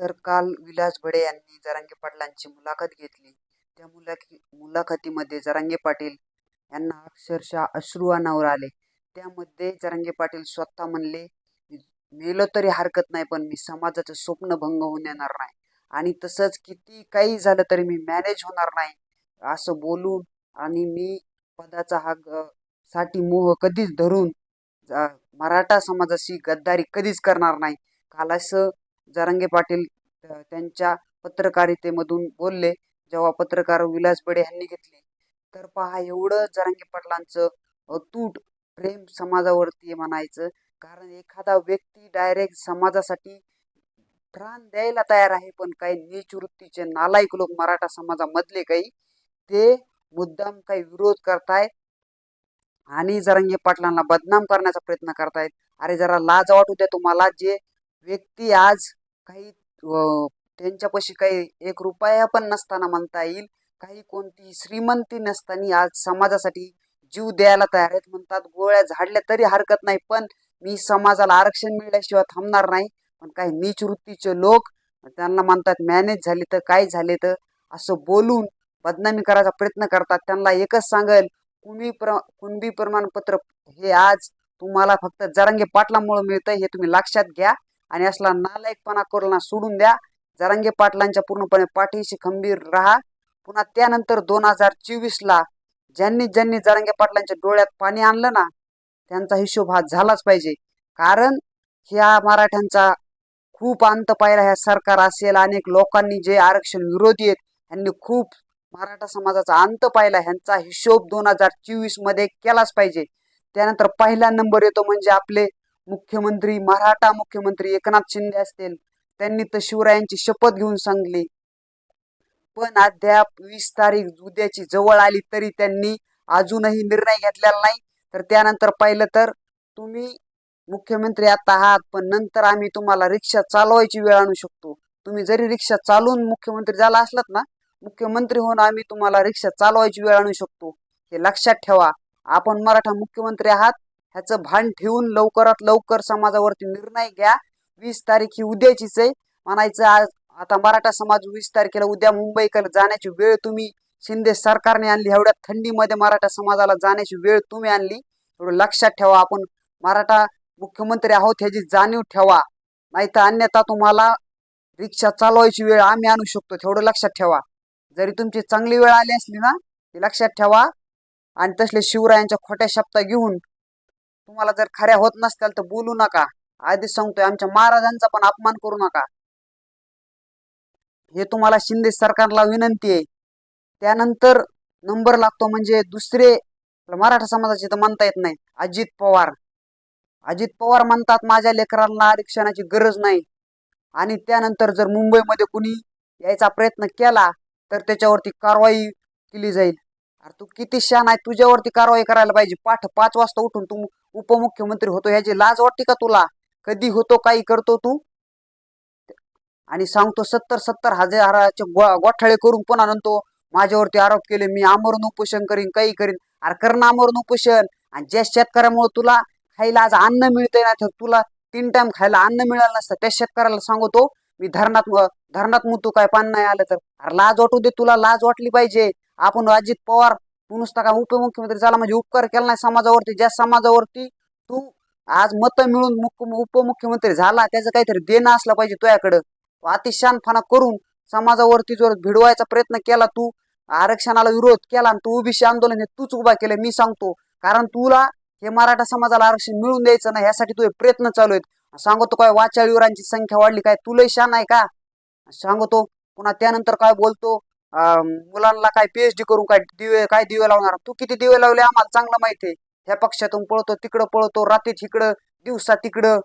तर काल विलास भडे यांनी जरांगे पाटलांची मुलाखत घेतली. त्या मुलाखी मुलाखतीमध्ये जरांगे पाटील यांना अक्षरशः अश्रू अनावर आले. त्यामध्ये जरांगे पाटील स्वतः म्हणले मेलो तरी हरकत नाही पण मी समाजाचं स्वप्न भंग होऊन येणार नाही. आणि तसंच किती काही झालं तरी मी मॅनेज होणार नाही असं बोलून आणि मी पदाचा हा साठी मोह कधीच धरून मराठा समाजाशी गद्दारी कधीच करणार नाही. काल असं जारंगे पाटील त्यांच्या पत्रकारितेमधून बोलले जेव्हा पत्रकार विलास बडे यांनी घेतले. तर पहा एवढं जारंगे पाटलांचं अतूट प्रेम समाजावरती म्हणायचं. कारण एखादा व्यक्ती डायरेक्ट समाजासाठी प्राण द्यायला तयार आहे पण काही नीच वृत्तीचे नालायक लोक मराठा समाजामधले काही ते मुद्दाम काही विरोध करतायत आणि जरंगे पाटलांना बदनाम करण्याचा प्रयत्न करतायत. अरे जरा लाज वाटू द्या तुम्हाला जे व्यक्ती आज काही त्यांच्यापाशी काही एक रुपया पण नसताना म्हणता येईल. काही कोणती श्रीमंती नसताना आज समाजासाठी जीव द्यायला तयार आहेत. म्हणतात गोळ्या झाडल्या तरी हरकत नाही पण मी समाजाला आरक्षण मिळाल्याशिवाय थांबणार नाही. पण काही नीच वृत्तीचे लोक त्यांना म्हणतात मॅनेज झाले तर काय झाले तर? असं बोलून बदनामी करायचा प्रयत्न करतात. त्यांना एकच सांगेल कुणबी प्र कुणबी प्रमाणपत्र हे आज तुम्हाला फक्त जरांगे पाटलामुळे मिळतं हे तुम्ही लक्षात घ्या. आणि असला नालायकपणा करून सोडून द्या. जरांगे पाटलांच्या पूर्णपणे पाठीशी खंबीर राहा. पुन्हा त्यानंतर दोन हजार चोवीसला ज्यांनी ज्यांनी जरांगे पाटलांच्या डोळ्यात पाणी आणलं ना त्यांचा हिशोब हा झालाच पाहिजे. कारण ह्या मराठ्यांचा खूप अंत पाहिला ह्या सरकार असेल अनेक लोकांनी जे आरक्षण विरोधी आहेत यांनी खूप मराठा समाजाचा अंत पाहिला. ह्यांचा हिशोब दोन हजार चोवीसमध्ये केलाच पाहिजे. त्यानंतर पहिला नंबर येतो म्हणजे आपले मुख्यमंत्री मराठा मुख्यमंत्री एकनाथ शिंदे असतील त्यांनी तर शिवरायांची शपथ घेऊन सांगली. पण अद्याप वीस तारीख उद्याची जवळ आली तरी त्यांनी अजूनही निर्णय घेतलेला नाही. तर त्यानंतर पाहिलं तर तुम्ही मुख्यमंत्री आता आहात पण नंतर आम्ही तुम्हाला रिक्षा चालवायची वेळ आणू शकतो. तुम्ही जरी रिक्षा चालवून मुख्यमंत्री झाला असलात ना मुख्यमंत्री होऊन आम्ही तुम्हाला रिक्षा चालवायची वेळ आणू शकतो. हे लक्षात ठेवा. आपण मराठा मुख्यमंत्री आहात ह्याचं भान ठेवून लवकरात लवकर समाजावरती निर्णय घ्या. वीस तारीख ही उद्याचीच आहे. म्हणायचं आज आता मराठा समाज वीस तारखेला उद्या मुंबईकडे जाण्याची वेळ तुम्ही शिंदे सरकारने आणली. एवढ्या थंडीमध्ये मराठा समाजाला जाण्याची वेळ तुम्ही आणली. एवढं लक्षात ठेवा आपण. मराठा मुख्यमंत्री आहोत ह्याची जाणीव ठेवा. नाही तर अन्यथा तुम्हाला रिक्षा चालवायची वेळ आम्ही आणू शकतो. तेवढं लक्षात ठेवा. जरी तुमची चांगली वेळ आली असली ना ती लक्षात ठेवा. आणि तसले शिवरायांच्या खोट्या शब्द घेऊन तुम्हाला जर खऱ्या होत नसतील तर बोलू नका. आधीच सांगतोय आमच्या महाराजांचा पण अपमान करू नका. हे तुम्हाला शिंदे सरकारला विनंती आहे. त्यानंतर नंबर लागतो म्हणजे दुसरे मराठा समाजाचे तर म्हणता येत नाही. अजित पवार. अजित पवार म्हणतात माझ्या लेकरांना आरक्षणाची गरज नाही. आणि त्यानंतर जर मुंबईमध्ये कुणी यायचा प्रयत्न केला तर त्याच्यावरती कारवाई केली जाईल. अरे तू किती शान आहे तुझ्यावरती कारवाई करायला पाहिजे. पाठ पाच वाजता उठून तू उपमुख्यमंत्री होतो. ह्याची लाज वाटते का तुला? कधी होतो काही करतो तू? आणि सांगतो सत्तर सत्तर हजाराचे गोठाळे करून पण आणतो. माझ्यावरती आरोप केले मी आमरण उपोषण करीन काही करीन. अरे करणं ना आमरण उपोषण. आणि ज्या शेतकऱ्यामुळे तुला खायला आज अन्न मिळतंय ना तर तुला तीन टाइम खायला अन्न मिळालं नसतं. त्या शेतकऱ्याला सांगतो मी धरणात धरणात मुतू काय पान नाही आलं तर. अरे लाज वाटू दे तुला लाज वाटली पाहिजे. आपण अजित पवार तू नुसता का उपमुख्यमंत्री झाला म्हणजे उपकार केला नाही समाजावरती ज्या समाजावरती तू आज मतं मिळून उपमुख्यमंत्री झाला त्याचं काहीतरी देणं असलं पाहिजे तुझ्याकडं. तू करून समाजावरती जर भिडवायचा प्रयत्न केला तू आरक्षणाला विरोध केला आणि तू ओबीसी आंदोलन हे तूच उभा केलं मी सांगतो. कारण तुला हे मराठा समाजाला आरक्षण मिळून द्यायचं नाही यासाठी तुझे प्रयत्न चालू आहेत. सांगतो काय वाचाळीवरांची संख्या वाढली काय तुला शान आहे का? सांगतो पुन्हा त्यानंतर काय बोलतो? मुलांना काय पीएचडी करून काय दिवे काय दिवे लावणार? तू किती दिवे लावले आम्हाला चांगलं माहिती आहे. ह्या पक्षातून पळतो तिकडं पळतो रात्रीत इकडं दिवसा तिकडं.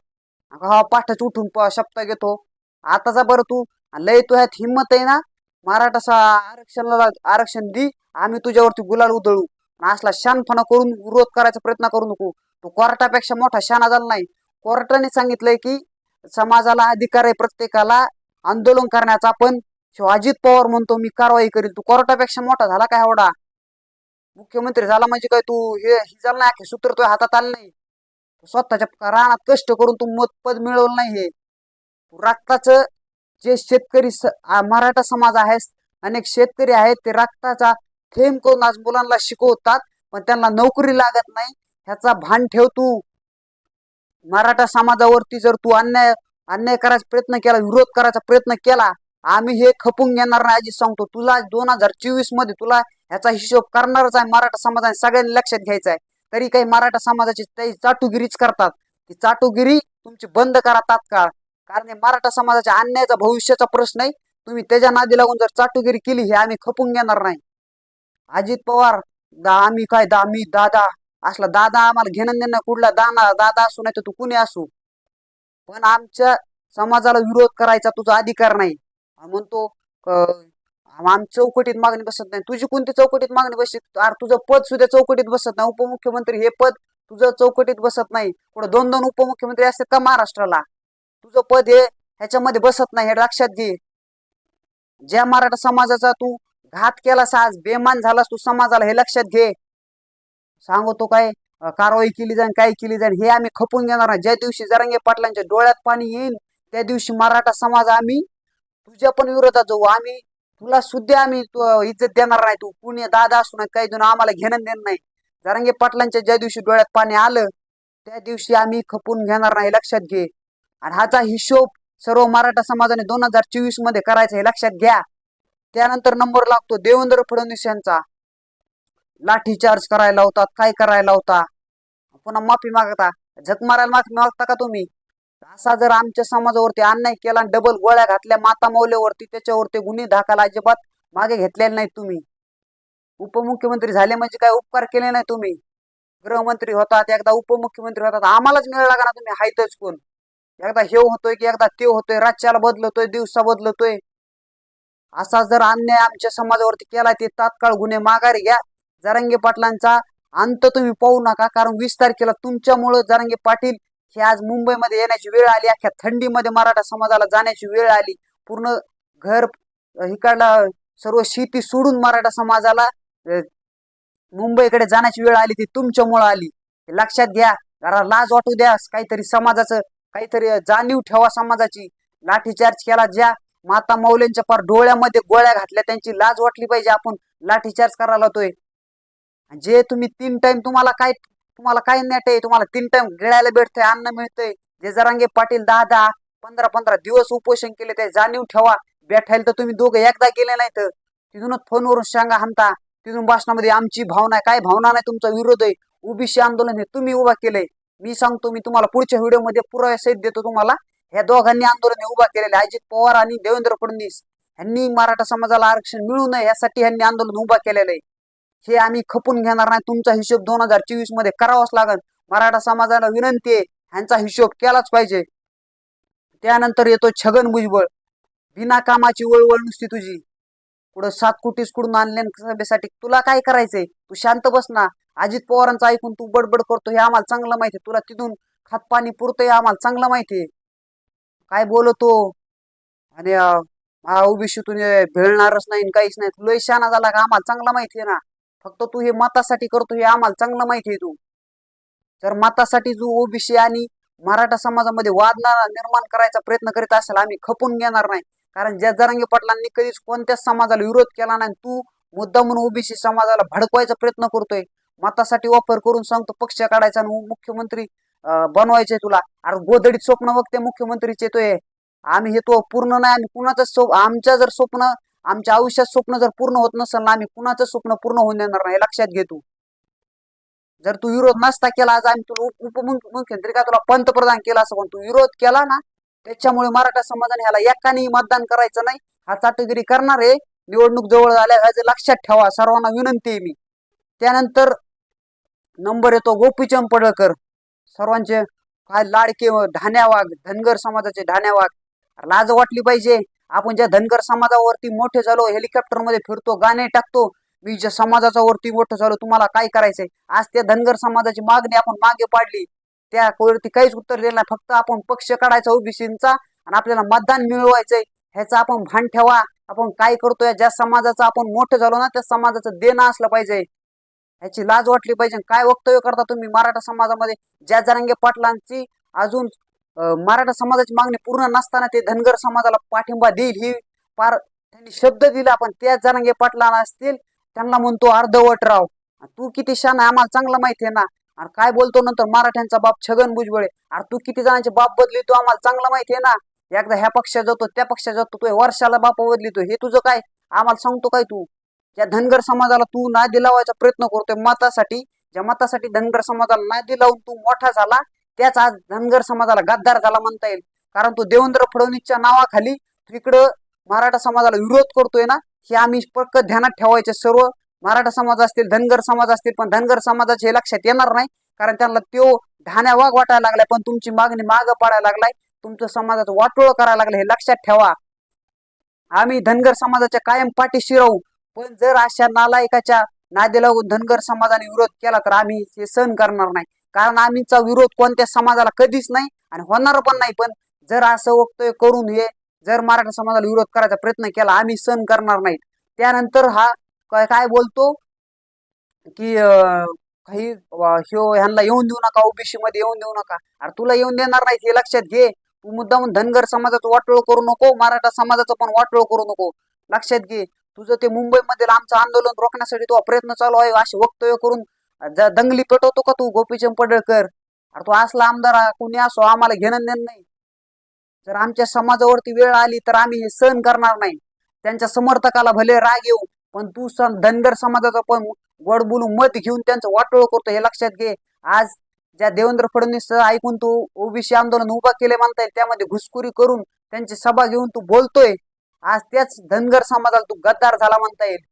हा पाठच उठून प- घेतो. आताचा बरं तू. लय तू ह्यात हिंमत आहे ना? मराठा आरक्षणाला आरक्षण दी आम्ही तुझ्यावरती गुलाल उधळू. असला शानपणा करून विरोध करायचा प्रयत्न करू नको. तू कोर्टापेक्षा मोठा शाना झाला नाही. कोर्टाने सांगितलंय की समाजाला अधिकार आहे प्रत्येकाला. आंदोलन करण्याचा पण शिव अजित पवार म्हणतो मी कारवाई करील तू कोर्टापेक्षा मोठा झाला काय एवढा? मुख्यमंत्री झाला म्हणजे काय तू? हे झालं नाही सूत्र तुझ्या हातात आलं नाही. स्वतःच्या रानात कष्ट करून तू मत पद मिळवलं नाही हे. रक्ताचं जे शेतकरी मराठा समाज आहे अनेक शेतकरी आहेत ते रक्ताचा थेंब करून आज मुलांना शिकवतात पण त्यांना नोकरी लागत नाही. ह्याचा भान ठेव तू. मराठा समाजावरती जर तू अन्याय अन्याय करायचा प्रयत्न केला विरोध करायचा प्रयत्न केला आम्ही हे खपून घेणार नाही आजी सांगतो. तुला दोन हजार चोवीसमध्ये तुला ह्याचा हिशोब करणारच आहे मराठा समाजाने सगळ्यांनी लक्षात घ्यायचा आहे. तरी काही मराठा समाजाची काही चाटुगिरीच करतात. ती चाटुगिरी तुमची बंद करा तात्काळ. कारण हे मराठा समाजाच्या अन्यायाचा भविष्याचा प्रश्न आहे. तुम्ही त्याच्या नादी लागून जर चाटुगिरी केली हे आम्ही खपून घेणार नाही. अजित पवार दा आम्ही काय दा मी दादा असला दादा आम्हाला घेणं देणं कुठला दाना दादा असू नाही तर तू कुणी असू? पण आमच्या समाजाला विरोध करायचा तुझा अधिकार नाही. म्हणतो आम चौकटीत मागणी बसत नाही. तुझी कोणती चौकटीत मागणी बसत अरे तुझं पद सुद्धा चौकटीत बसत नाही. उपमुख्यमंत्री हे पद तुझं चौकटीत बसत नाही. पुढे दोन दोन उपमुख्यमंत्री असतात का महाराष्ट्राला? तुझं पद हे ह्याच्यामध्ये बसत नाही. हे लक्षात घे. ज्या मराठा समाजाचा तू घात केलास आज बेमान झालास तू समाजाला हे लक्षात घे. सांगतो काय? कारवाई केली जाईल काय केली जाईल हे आम्ही खपून घेणार ज्या दिवशी जरांगे पाटलांच्या डोळ्यात पाणी येईल त्या दिवशी मराठा समाज आम्ही तुझ्या पण विरोधात जाऊ. आम्ही तुला सुद्धा आम्ही तू- इज्जत देणार नाही तू. कुणी दादा असू नये काही जण आम्हाला घेणं देणं नाही. जारंगे पाटलांच्या ज्या दिवशी डोळ्यात पाणी आलं त्या दिवशी आम्ही खपून घेणार नाही लक्षात घे. आणि ह्याचा हिशोब सर्व मराठा समाजाने दोन हजार चोवीसमध्ये करायचा हे लक्षात घ्या. त्यानंतर नंबर लागतो देवेंद्र फडणवीस यांचा. लाठीचार्ज करायला होता काय करायला होता पुन्हा माफी मागता. झक मारायला माफी मागता का तुम्ही? असा जर आमच्या समाजावरती अन्याय केला आणि डबल गोळ्या घातल्या माता मौल्यावरती त्याच्यावरती गुन्हे दाखल अजिबात मागे घेतलेले नाही तुम्ही. उपमुख्यमंत्री झाले म्हणजे काय उपकार केले नाही तुम्ही. गृहमंत्री होतात एकदा उपमुख्यमंत्री होतात आम्हालाच मिळाला का ना तुम्ही हायतच कोण? एकदा हे होतोय की एकदा ते होतोय राज्याला बदलतोय दिवसा बदलतोय. असा जर अन्याय आमच्या समाजावरती केला ते तात्काळ गुन्हे माघारी घ्या. जरांगे पाटलांचा अंत तुम्ही पाहू नका कारण वीस तारखेला तुमच्यामुळं जरांगे पाटील हे आज मुंबईमध्ये येण्याची वेळ आली. अख्ख्या थंडीमध्ये मराठा समाजाला जाण्याची वेळ आली. पूर्ण घर इकडला सर्व शेती सोडून मराठा समाजाला मुंबईकडे जाण्याची वेळ आली ती तुमच्यामुळं आली. लक्षात घ्या. जरा लाज वाटू द्या. काहीतरी समाजाचं काहीतरी जाणीव ठेवा समाजाची. लाठीचार्ज केला ज्या माता मौल्यांच्या पार डोळ्यामध्ये गोळ्या घातल्या त्यांची लाज वाटली पाहिजे. आपण लाठीचार्ज करायला होतोय जे तुम्ही तीन टाइम तुम्हाला काय तुम्हाला काय नेट आहे तुम्हाला तीन टाइम गिळायला भेटतंय अन्न मिळतंय. जे जरांगे पाटील दहा दहा पंधरा पंधरा दिवस उपोषण केले ते जाणीव ठेवा. भेटायला तर तुम्ही दोघं एकदा गेले नाही तर तिथूनच फोनवरून सांगा हमता तिथून भाषणामध्ये आमची भावना आहे. काय भावना नाही तुमचा विरोध आहे. ओबीसी आंदोलन हे तुम्ही उभा केलंय. मी सांगतो मी तुम्हाला पुढच्या व्हिडिओमध्ये पुरावे सहित देतो तुम्हाला. ह्या दोघांनी आंदोलन हे उभा केलेले अजित पवार आणि देवेंद्र फडणवीस. यांनी मराठा समाजाला आरक्षण मिळू नये यासाठी यांनी आंदोलन उभा केलेलं आहे. हे आम्ही खपून घेणार नाही. तुमचा हिशोब दोन हजार चोवीसमध्ये करावाच लागेल. मराठा समाजाला विनंती आहे ह्यांचा हिशोब केलाच पाहिजे. त्यानंतर येतो छगन भुजबळ. बिना कामाची वळवळ नुसती तुझी. पुढं सात कोटीस कुठून आणले सभेसाठी तुला काय करायचंय? तू शांत बस ना. अजित पवारांचं ऐकून तू बडबड करतो हे आम्हाला चांगलं माहिती तुला तिथून खातपाणी पुरतं हे आम्हाला चांगलं माहितीये काय बोलतो? आणि ओबीसीतून भेळणारच नाही काहीच नाही. तुला शाना झाला का? आम्हाला चांगलं माहितीये ना. फक्त तू हे मतासाठी करतो हे आम्हाला चांगलं माहिती आहे तू. जर मतासाठी जो ओबीसी आणि मराठा समाजामध्ये वादना निर्माण करायचा प्रयत्न करीत असेल आम्ही खपून घेणार नाही. कारण ज्या जरांगे पाटलांनी कधीच कोणत्याच समाजाला विरोध केला नाही तू मुद्दा म्हणून ओबीसी समाजाला भडकवायचा प्रयत्न करतोय. मतासाठी वापर करून सांगतो पक्ष काढायचा आणि मुख्यमंत्री बनवायचे तुला. अरे गोदडीत स्वप्न बघते मुख्यमंत्रीचे तो आम्ही हे तो पूर्ण नाही आम्ही कुणाचं आमच्या जर स्वप्न आमच्या आयुष्यात स्वप्न जर पूर्ण होत नसेल ना आम्ही कुणाचं स्वप्न पूर्ण होऊन देणार नाही लक्षात घे तू. जर तू विरोध नसता केला आज आम्ही तुला उपमुख्यमंत्री का तुला पंतप्रधान केला असं पण तू विरोध केला ना त्याच्यामुळे मराठा समाजाने ह्याला एकाने मतदान करायचं नाही हा चाटगिरी करणार आहे. निवडणूक जवळ झाल्या ह्याचं लक्षात ठेवा सर्वांना विनंती आहे मी. त्यानंतर नंबर येतो गोपीचंद पडळकर. सर्वांचे काय लाडके व ढाण्या वाघ धनगर समाजाचे ढाण्या वाघ लाज वाटली पाहिजे. आपण ज्या धनगर समाजावरती मोठे झालो हेलिकॉप्टरमध्ये फिरतो गाणे टाकतो मी ज्या समाजाचा वरती मोठं झालो तुम्हाला काय करायचंय? आज त्या धनगर समाजाची मागणी आपण मागे पाडली. त्या वरती काहीच उत्तर दिलं नाही. फक्त आपण पक्ष काढायचा ओबीसीचा आणि आपल्याला मतदान मिळवायचंय. ह्याचं आपण भान ठेवा. आपण काय करतोय? ज्या समाजाचं आपण मोठं झालो ना त्या समाजाचं देणं असलं पाहिजे. ह्याची लाज वाटली पाहिजे. काय वक्तव्य करता तुम्ही मराठा समाजामध्ये? ज्या जरांगे पाटलांची अजून मराठा समाजाची मागणी पूर्ण नसताना ते धनगर समाजाला पाठिंबा देईल. ही फार त्यांनी शब्द दिला पण त्याच जरांगे पाटलांना असतील त्यांना म्हणतो अर्धवट राव तू किती शान आहे आम्हाला चांगलं माहिती आहे ना. अरे काय बोलतो नंतर मराठ्यांचा बाप छगन भुजबळे. अरे तू किती जणांचे बाप बदली तो आम्हाला चांगलं माहिती आहे ना. एकदा ह्या पक्षात जातो त्या पक्षात जातो तू वर्षाला बाप बदलितो हे तुझं काय? आम्हाला सांगतो काय तू? त्या धनगर समाजाला तू नादी लावायचा प्रयत्न करतोय मतासाठी ज्या मतासाठी धनगर समाजाला नादी लावून तू मोठा झाला त्याच आज धनगर समाजाला गद्दार झाला म्हणता येईल. कारण तो देवेंद्र फडणवीसच्या नावाखाली तू इकडं मराठा समाजाला विरोध करतोय ना हे आम्ही पक्क ध्यानात ठेवायचे. सर्व मराठा समाज असतील धनगर समाज असतील पण धनगर समाजाचे हे लक्षात येणार नाही. कारण त्यांना तो ढाण्या वाघ वाटायला लागलाय पण तुमची मागणी माग पाडायला लागलाय. तुमचं समाजाचं वाटोळ करायला लागलं हे लक्षात ठेवा. आम्ही धनगर समाजाच्या कायम पाठीशी राहू. पण जर अशा नालायकाच्या नादेला धनगर समाजाने विरोध केला तर आम्ही हे सहन करणार नाही. कारण आम्हीचा विरोध कोणत्या समाजाला कधीच नाही आणि होणार पण नाही. पण जर असं वक्तव्य करून हे जर मराठा समाजाला विरोध करायचा प्रयत्न केला आम्ही सहन करणार नाही त्यानंतर हा काय काय बोलतो की काही ह्यो ह्यांना येऊन देऊ नका ओबीसी मध्ये येऊन देऊ नका. अरे तुला येऊन देणार नाही हे लक्षात घे. तू मुद्दामून धनगर समाजाचं वाटोळ करू नको मराठा समाजाचं पण वाटोळ करू नको. लक्षात घे. तुझं ते मुंबईमधील आमचं आंदोलन रोखण्यासाठी तो प्रयत्न चालू आहे असे वक्तव्य करून ज- दंगली पेटवतो का तू गोपीचंद पडळकर? अरे तू असला आमदार आ- कोणी असो आम्हाला घेणं देणं नाही. जर आमच्या समाजावरती वेळ आली तर आम्ही हे सहन करणार नाही. त्यांच्या समर्थकाला भले राग येऊ पण तू सण धनगर समाजाचा पण गोड बोलून मत घेऊन त्यांचं वाटोळ करतो हे लक्षात घे. आज ज्या देवेंद्र फडणवीस ऐकून तू ओबीसी आंदोलन उभा केले येईल त्यामध्ये घुसखोरी करून त्यांची सभा घेऊन तू बोलतोय. आज त्याच धनगर समाजाला तू गद्दार झाला म्हणता येईल.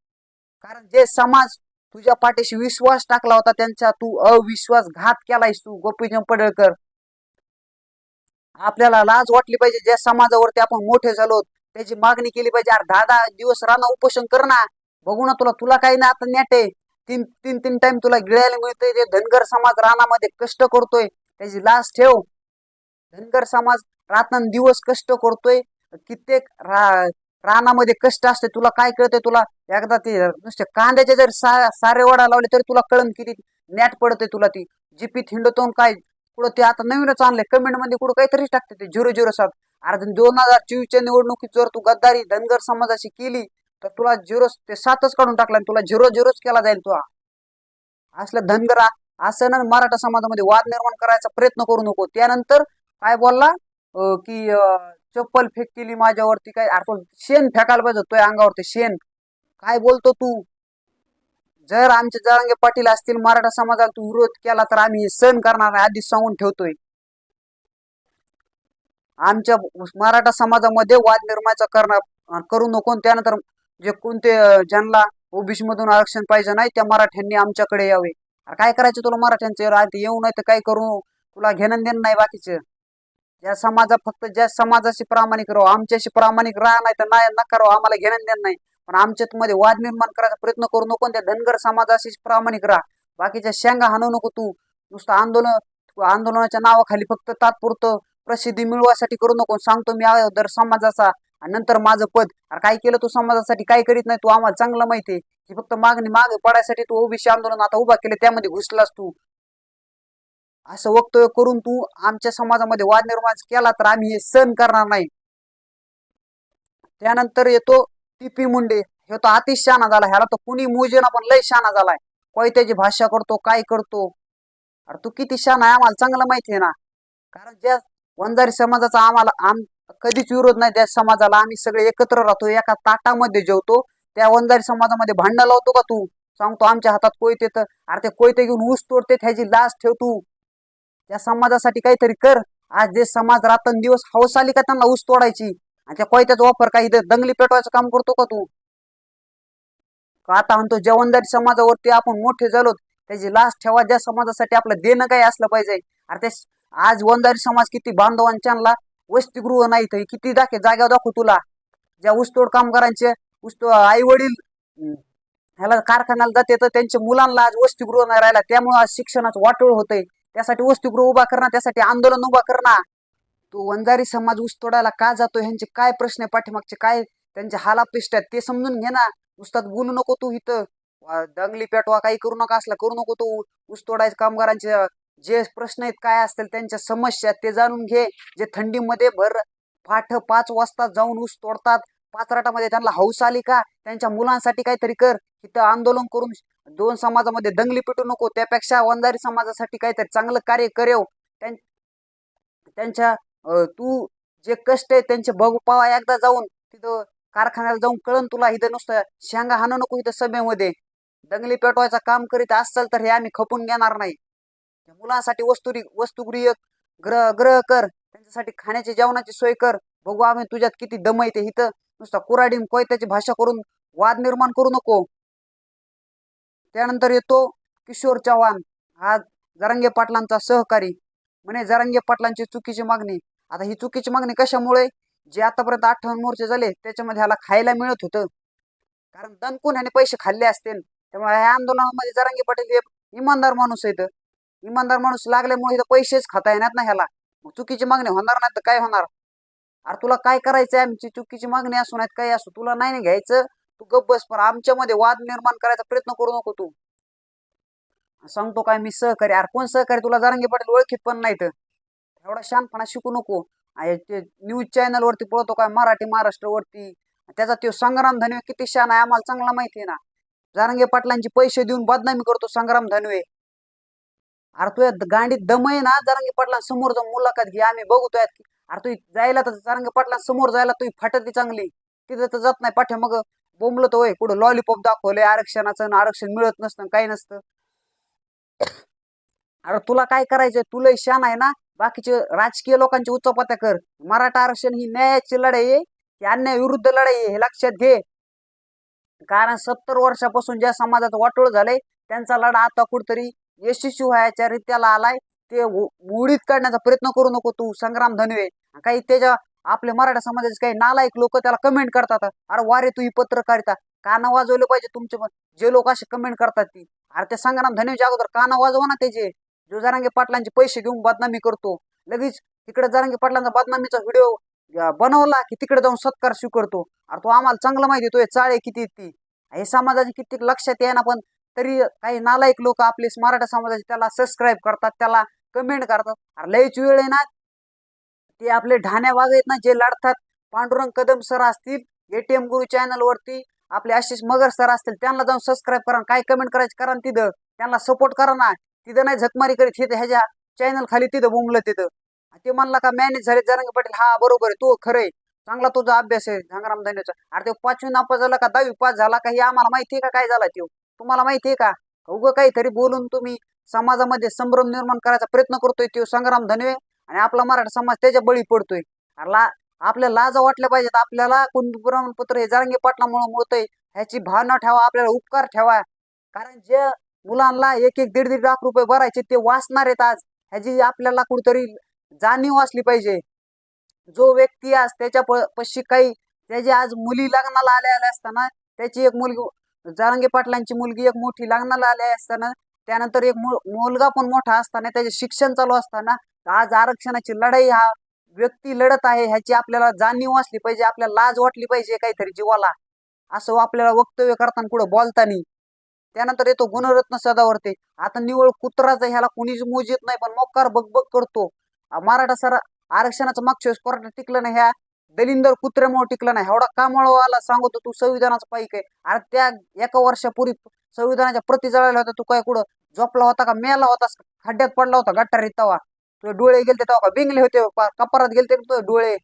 कारण जे समाज तुझ्या पाठीशी विश्वास टाकला होता त्यांचा. तू अविश्वास घात केलायस तू गोपीचंद पडळकर आपल्याला लाज वाटली पाहिजे. ज्या समाजावरती आपण मोठे झालो त्याची मागणी केली पाहिजे. अरे दहा दहा दिवस राहणं उपोषण कर ना. बघू ना तुला तुला काही ना आता नेटे तीन तीन तीन टाइम तुला गिळायला मिळतंय. ते धनगर समाज रानामध्ये कष्ट करतोय. त्याची लाज ठेव. धनगर समाज रात्र दिवस कष्ट करतोय. कित्येक रा रानामध्ये कष्ट असते तुला काय कळतंय? तुला एकदा ते नुसते कांद्याचे जर सा सारे ओढा लावले तरी तुला कळण किती नॅट पडते तुला ती. जिपीत हिंडतोन काय? कुठं ते आता नवीनच आणले कमेंटमध्ये कुठं काहीतरी टाकते ते झिरो झिरो सात. अरे दोन हजार चोवीसच्या निवडणुकीत जर तू गद्दारी धनगर समाजाशी केली तर तुला झिरो ते सातच काढून टाकला आणि तुला झिरो झिरोच केला जाईल तुला असलं धनगर असं ना मराठा समाजामध्ये वाद निर्माण करायचा प्रयत्न करू नको. त्यानंतर काय बोलला? अं, की चप्पल फेक केली माझ्यावरती काय? अरे शेण फेकायला पाहिजे तुझ्या अंगावरती शेण. काय बोलतो तू? जर आमचे जरांगे पाटील असतील मराठा समाजाला तू विरोध केला तर आम्ही सहन करणार नाही आधीच सांगून ठेवतोय. आमच्या मराठा समाजामध्ये वाद निर्माण करणार करू नको त्यानंतर जे कोणते जनला ज्यांना ओबीसी मधून आरक्षण पाहिजे नाही त्या मराठ्यांनी आमच्याकडे यावे. काय करायचं तुला मराठ्यांचे? येऊ नाही तर काय करू? तुला घेणं देणं नाही बाकीचं. या समाजा फक्त ज्या समाजाशी प्रामाणिक राहू आमच्याशी प्रामाणिक राहा नाही तर नाही नका राहू आम्हाला घेणं देणं नाही. पण आमच्यात मध्ये वाद निर्माण करायचा प्रयत्न करू नको त्या धनगर समाजाशी प्रामाणिक राहा. बाकीच्या शेंगा हाणू नको तू. नुसतं आंदोलन आंदोलनाच्या नावाखाली फक्त तात्पुरतं प्रसिद्धी मिळवासाठी करू नको. सांगतो मी दर समाजाचा आणि नंतर माझं पद. अरे काय केलं तू समाजासाठी? काय करीत नाही तू? आम्हाला चांगलं माहिती आहे. की फक्त मागणी मागे पडायसाठी तू ओबीसी आंदोलन आता उभा केलं त्यामध्ये घुसलास तू. असं वक्तव्य करून तू आमच्या समाजामध्ये वाद निर्माण केला तर आम्ही हे सहन करणार नाही. त्यानंतर येतो टीपी मुंडे. हे तो अतिश शहाणा झाला. ह्याला तर कुणी मुजेना पण लय शहाणा झालाय. कोयत्याची भाषा करतो काय करतो? अरे तू किती शहाणा आहे आम्हाला चांगलं माहिती आहे ना. कारण ज्या वंजारी समाजाचा आम्हाला आम कधीच विरोध नाही. त्या समाजाला आम्ही सगळे एकत्र राहतो एका ताटामध्ये जेवतो. त्या वंजारी समाजामध्ये भांडण लावतो का तू? सांगतो आमच्या हातात कोयते तर अरे ते कोयते घेऊन ऊस तोडते ह्याची लाज ठेव तू. त्या समाजासाठी काहीतरी कर. आज जे समाज रात्रंदिवस हौस आली का त्यांना ऊस तोडायची. आणि त्या कोयत्याचा वापर काही दंगली पेटवायचं काम करतो का तू? का आता म्हणतो जवानदारी समाजावरती आपण मोठे झालो त्याची लास्ट ठेवा ज्या समाजासाठी आपलं देणं काही असलं पाहिजे. अरे ते आज वंदारी समाज किती बांधवांच्या वसतिगृह नाही तर किती दाखे जागा दाखवू तुला. ज्या ऊसतोड कामगारांचे ऊसतो आई वडील ह्याला कारखान्याला जाते तर त्यांच्या मुलांना आज वसतिगृह नाही राहिला त्यामुळे आज शिक्षणाचं वाटोळ होतंय. त्यासाठी वस्तीगृह उभा करणं त्यासाठी आंदोलन उभा करणं. तो वंजारी समाज ऊस तोडायला का जातो ह्यांचे काय प्रश्न आहे पाठीमागचे काय त्यांचे हालापेष्ट आहेत? ते समजून घे ना. नुसतात बोलू नको तू इथं. दंगली पेटवा काही करू नका असला करू नको तू. ऊस कामगारांचे जे प्रश्न आहेत काय असतील त्यांच्या समस्या ते जाणून घे. जे थंडीमध्ये भर पाठ पाच वाजता जाऊन ऊस तोडतात पाचराटामध्ये त्यांना हौस आली का? त्यांच्या मुलांसाठी काहीतरी कर. इथं आंदोलन करून दोन समाजामध्ये दंगली पिटू नको. त्यापेक्षा वंजारी समाजासाठी काहीतरी चांगलं कार्य करेव हो. त्यांच्या तू जे कष्ट आहे त्यांचे बघू पावा एकदा जाऊन. तिथं कारखान्याला जाऊन कळन तुला. इथं नुसतं शेंगा हाणू नको इथं सभेमध्ये. दंगली पेटवायचं काम करीत असाल तर हे आम्ही खपून घेणार नाही. मुलांसाठी वस्तुरी वस्तुगृह ग्रह ग्रह कर. त्यांच्यासाठी खाण्याची जेवणाची सोय कर. बघू आम्ही तुझ्यात किती दम येते इथं. नुसता कुराडी कोय कोयत्याची भाषा करून वाद निर्माण करू नको. त्यानंतर येतो किशोर चव्हाण. हा जरांगे पाटलांचा सहकारी. म्हणे जरांगे पाटलांची चुकीची मागणी. आता ही चुकीची मागणी कशामुळे? जे आतापर्यंत अठ्ठावन्न मोर्चे झाले त्याच्यामध्ये ह्याला खायला मिळत होतं. कारण दणकून ह्याने पैसे खाल्ले असते. त्यामुळे ह्या आंदोलनामध्ये जरांगे पाटील हे इमानदार माणूस आहेत. इमानदार माणूस लागल्यामुळे इथं पैसेच खाता येणार ना ह्याला. चुकीची मागणी होणार नाही तर काय होणार? अरे तुला काय करायचंय? आमची चुकीची मागणी असू नाहीत काही असू तुला नाही घ्यायचं? तू गप्प बस पण आमच्यामध्ये वाद निर्माण करायचा प्रयत्न करू नको तू. सांगतो काय मी सहकारी अरे कोण सहकारी? तुला जारंगी पाटील ओळखीत पण नाहीत. एवढा शानपणा शिकू नको. न्यूज चॅनल वरती पळतो काय? मराठी महाराष्ट्र वरती त्याचा तो संग्राम धनवे किती शान आहे आम्हाला चांगला माहिती आहे ना. जारंगे पाटलांची पैसे देऊन बदनामी करतो संग्राम धनवे. अरे तुझ्या गांडीत दम आहे ना जारंगे पाटलांसमोर जाऊन मुलाखत घे आम्ही बघतोय. अरे तू जायला तर जारंगे पाटला समोर जायला तुझी फाटती चांगली. तिथं तर जात नाही पाठ्या मग. बोंबलत होय कुठं लॉलीपॉप दाखवलंय आरक्षणाचं आरक्षण मिळत नसतं काही नसतं. अरे तुला काय करायचंय? तुला शान आहे ना? बाकीचे राजकीय लोकांची उच्चपात्या कर. मराठा आरक्षण ही न्यायाची लढाई आहे ही अन्याय विरुद्ध लढाई आहे हे लक्षात घे. कारण सत्तर वर्षापासून ज्या समाजाचं वाटोळ झालंय त्यांचा लढा आता कुठतरी यशस्वी व्हायच्या रित्याला आलाय. ते उडीत काढण्याचा प्रयत्न करू नको तू संग्राम धनवे. काही त्याच्या आपल्या मराठा समाजाचे काही नालायक लोक त्याला कमेंट करतात. अरे वारे तू ही पत्रकारिता काना वाजवले पाहिजे तुमचे पण. जे लोक असे कमेंट करतात ती. अरे ते संग्राम धनवेच्या अगोदर कान वाजवा ना त्याचे. जो जरांगे पाटलांचे पैसे घेऊन बदनामी करतो. लगेच तिकडे जरांगे पाटलांचा बदनामीचा व्हिडिओ बनवला की तिकडे जाऊन सत्कार स्वीकारतो. अरे तो आम्हाला चांगलं माहिती तो चाळे किती ती. हे समाजाचे कित्येक लक्षात येणार ना पण तरी काही नालायक लोक आपले मराठा समाजाचे त्याला सबस्क्राईब करतात त्याला कमेंट करतात. अरे लयच वेळ आहे ना. ते आपले ढाण्या वाघ आहेत ना जे लढतात. पांडुरंग कदम सर असतील एटीएम गुरु चॅनल वरती आपले आशिष मगर सर असतील त्यांना जाऊन सबस्क्राईब करा. काय कमेंट करायचे करा तिथं. त्यांना सपोर्ट करा ना. तिथं नाही झकमारी करीत हे ह्याच्या चॅनल खाली तिथं बोंबलं तिथं. ते म्हणला का मॅनेज झाले जरंग पाटील. हा बरोबर आहे. तो खरंय. चांगला तुझा अभ्यास आहे झांगराम धन्याचा अरे तो पाचवी नापास झाला का? दहावी पास झाला का? हे आम्हाला माहिती आहे का? काय झाला तो? तुम्हाला माहिती आहे का? उगं काहीतरी बोलून तुम्ही समाजामध्ये संभ्रम निर्माण करायचा प्रयत्न करतोय तो संग्राम धनवे आणि आपला मराठा समाज त्याच्या बळी पडतोय. ला आपल्या लाजा वाटल्या पाहिजेत. आपल्याला कोणती प्रमाणपत्र हे जारंगे पाटलामुळे मिळतंय. ह्याची भावना ठेवा आपल्याला उपकार ठेवा. कारण जे मुलांना एक एक दीड दीड लाख रुपये भरायचे ते वाचणार आहेत आज. ह्याची आपल्याला कुठतरी जाणीव असली पाहिजे. जो व्यक्ती आज त्याच्या पशी काही त्याची आज मुली लग्नाला आल्या आल्या असताना त्याची एक मुलगी जारंगे पाटलांची मुलगी एक मोठी लग्नाला आल्या असताना त्यानंतर एक मुलगा पण मोठा असताना त्याचे शिक्षण चालू असताना आज आरक्षणाची लढाई हा व्यक्ती लढत आहे ह्याची आपल्याला जाणीव असली पाहिजे आपल्याला लाज वाटली पाहिजे काहीतरी जीवाला. असं आपल्याला वक्तव्य करताना कुठं बोलतानी. त्यानंतर येतो गुणरत्न सदावरते. आता निवळ कुत्राचा ह्याला कुणीच मोजित नाही पण मोकार बगबग करतो. मराठा सर आरक्षणाचं मागच्या वेळेस कोर्टात टिकलं ना ह्या दलिंदर कुत्र्यामुळे टिकला नाही. एवढा कामाळवाला सांगतो तू संविधानाचा पाईक आहे. अरे त्या एका वर्षापूर्वी संविधानाच्या प्रति जळायला होता तू काय कुठं झोपला होता का मेला होता खड्ड्यात पडला होता गट्टा तवा. तुझे डोळे गेलते तेव्हा का बिंगले होते कपारात गेलते तुझे डोळे.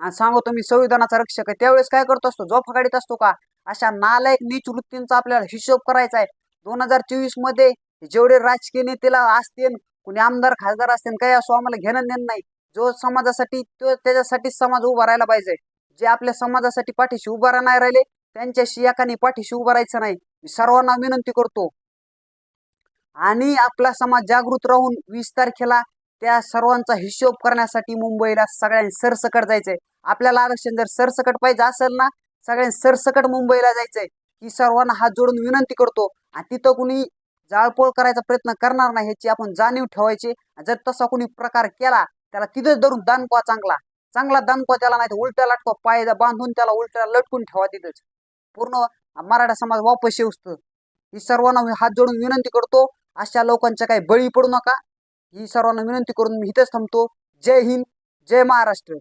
आणि सांगतो मी संविधानाचा रक्षक आहे. त्यावेळेस काय करतो असतो झोप काढीत असतो का अशा नालायक नीच वृत्तींचा आपल्याला हिशोब करायचा आहे. दोन हजार चोवीसमध्ये जेवढे राजकीय नेतेला असतील कुणी आमदार खासदार असतील काही असो आम्हाला घेणं देणं नाही. जो समाजासाठी तो त्याच्यासाठी समाज उभा राहायला पाहिजे. जे आपल्या समाजासाठी पाठीशी उभा नाही राहिले त्यांच्याशी एकाने पाठीशी उभा राहायचं नाही. मी सर्वांना विनंती करतो. आणि आपला समाज जागृत राहून वीस तारखेला त्या सर्वांचा हिशोब करण्यासाठी मुंबईला सगळ्यांनी सरसकट जायचंय. आपल्याला आरक्षण जर सरसकट पाहिजे असेल ना सगळ्यांनी सरसकट मुंबईला जायचंय. ही सर्वांना हात जोडून विनंती करतो. आणि तिथं कुणी जाळपोळ करायचा प्रयत्न करणार नाही ह्याची आपण जाणीव ठेवायची. जर तसा कुणी प्रकार केला त्याला तिथंच धरून दानकवा चांगला. चांगला दानकवा त्याला नाही तर उलट्या लटकवा पाय बांधून त्याला उलट्या लटकून ठेवा तिथंच. पूर्ण मराठा समाज वापस येऊस्त ही सर्वांना मी हात जोडून विनंती करतो अशा लोकांच्या काही बळी पडू नका. ही सर्वांना विनंती करून मी इथेच थांबतो. जय हिंद जय महाराष्ट्र.